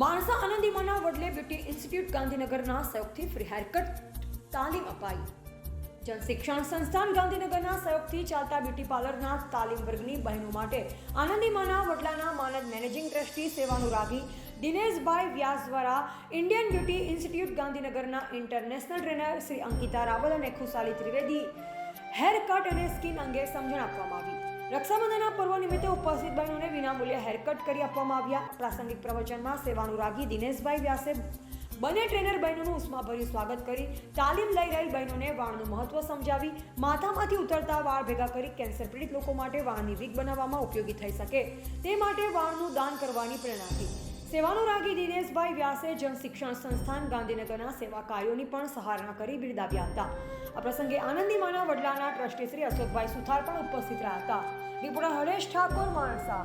માણસા આનંદીમાના વડલે beauty institute ગાંધીનગરના સહયોગથી ફ્રી હેરકટ તાલીમ અપાઈ. જનશિક્ષણ સંસ્થાન ગાંધીનગરના સહયોગથી ચાલતા બ્યુટી પાર્લરના તાલીમ વર્ગની બહેનો માટે આનંદીમાના વડલાના માનદ મેનેજિંગ ટ્રસ્ટી સેવાનુરાગી દિનેશભાઈ વ્યાસ દ્વારા ઇન્ડિયન બ્યુટી ઇન્સ્ટિટ્યૂટ ગાંધીનગરના ઇન્ટરનેશનલ ટ્રેનર શ્રી અંકિતા રાવલ અને ખુશાલી ત્રિવેદી હેર કટ અને સ્કિન અંગે સમજણ આપવામાં આવી. રક્ષાબંધનના પર્વ નિમિત્તે ઉપસ્થિત બહેનોને વિનામૂલ્યે હેરકટ કરી આપવામાં આવ્યા. પ્રાસંગિક પ્રવચનમાં સેવાનુરાગી દિનેશભાઈ વ્યાસે બંને ટ્રેનર બહેનોનું ઉષ્માભર્યું સ્વાગત કરી તાલીમ લઈ રહેલ બહેનોને વાળનું મહત્વ સમજાવી માથામાંથી ઉતરતા વાળ ભેગા કરી કેન્સર પીડિત લોકો માટે વાળની વીક બનાવવામાં ઉપયોગી થઈ શકે તે માટે વાળનું દાન કરવાની પ્રેરણા આપી. સેવાનુરાગી દિનેશભાઈ વ્યાસે જન શિક્ષણ સંસ્થાન ગાંધીનગરના સેવા કાર્યોની પણ સહારણા કરી બિરદાવ્યા હતા. આ પ્રસંગે આનંદીમાના વડલાના ટ્રસ્ટી શ્રી અશોકભાઈ સુથાર પણ ઉપસ્થિત રહ્યા હતા. રિપોર્ટર હરેશ ઠાકોર માણસા